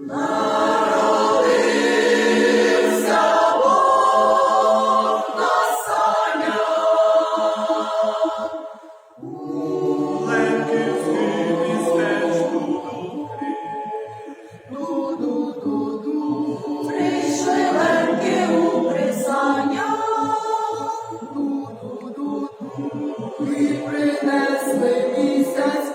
І принесли місяць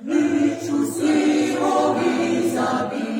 Ніч у сніговій забій,